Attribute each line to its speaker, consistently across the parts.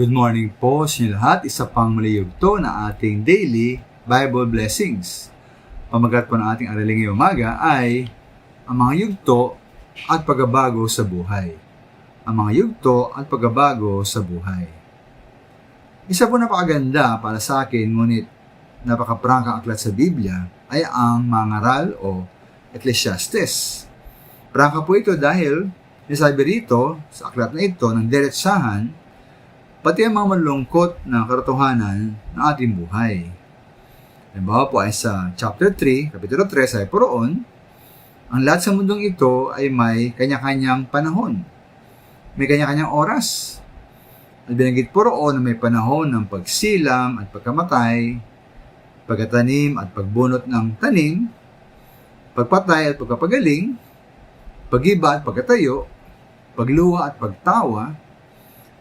Speaker 1: Good morning po sa inyo lahat. Isa pang maliyugto na ating daily Bible blessings. Pamagat po ng ating araling ngayong umaga ay ang mga yugto at pagbabago sa buhay. Ang mga yugto at pagbabago sa buhay. Isa po napakaganda para sa akin, ngunit napakaprangkang aklat sa Biblia ay ang mangaral o Ecclesiastes. Prangka po ito dahil nasabi rito sa aklat na ito ng diretsahan pati ang mga malungkot na katotohanan ng ating buhay. Halimbawa po ay sa chapter 3, kapitulo 3, ay poroon, ang lahat sa mundong ito ay may kanya-kanyang panahon. May kanya-kanyang oras. At binanggit po roon na may panahon ng pagsilang at pagkamatay, pagkatanim at pagbunot ng tanim, pagpatay at pagkapagaling, pagiba at pagkatayo, pagluha at pagtawa,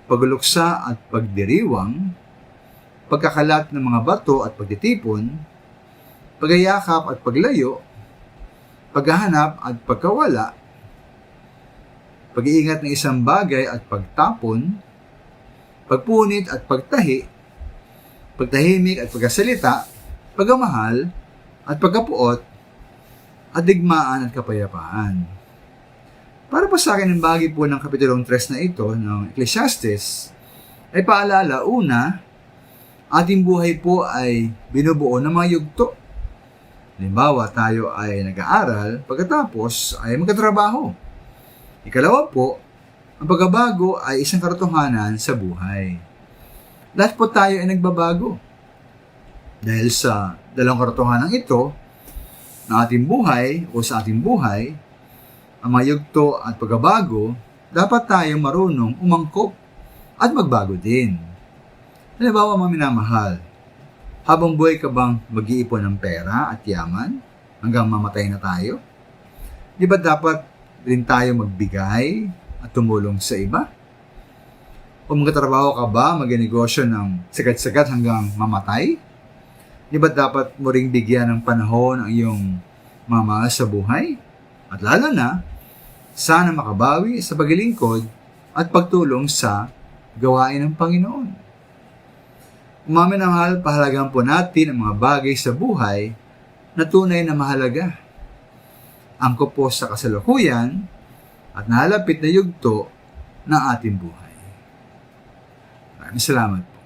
Speaker 1: pagluksa at pagdiriwang, pagkakalat ng mga bato at pagtitipon, pagayakap at paglayo, paghahanap at pagkawala, pag-iingat ng isang bagay at pagtapon, pagpunit at pagtahi, pagtahimik at pagkasalita, pagmamahal at pagkapuot, at digmaan at kapayapaan. Para po sa akin, ang bagay po ng Kapitulong 3 na ito ng Ecclesiastes ay paalala, una, ating buhay po ay binubuo ng mga yugto. Halimbawa, tayo ay nag-aaral, pagkatapos ay magkatrabaho. Ikalawa po, ang pagbabago ay isang katotohanan sa buhay. Lahat po tayo ay nagbabago. Dahil sa dalawang katotohanan ito, na ating buhay o sa ating buhay, ang mga yugto at pagbabago, dapat tayong marunong umangkop at magbago din. Halimbawa, mga minamahal, habang buhay ka bang mag-iipon ng pera at yaman hanggang mamatay na tayo? Di ba dapat rin tayo magbigay at tumulong sa iba? O magkatrabaho ka ba, magnegosyo ng sagat-sagat hanggang mamatay? Di ba dapat mo ring bigyan ng panahon ang iyong mamahal sa buhay? At lalo na, sana makabawi sa paglilingkod at pagtulong sa gawain ng Panginoon. Umaminahal, pahalagan po natin ang mga bagay sa buhay na tunay na mahalaga. Angko po sa kasalukuyan at nalalapit na yugto ng ating buhay. Maraming salamat.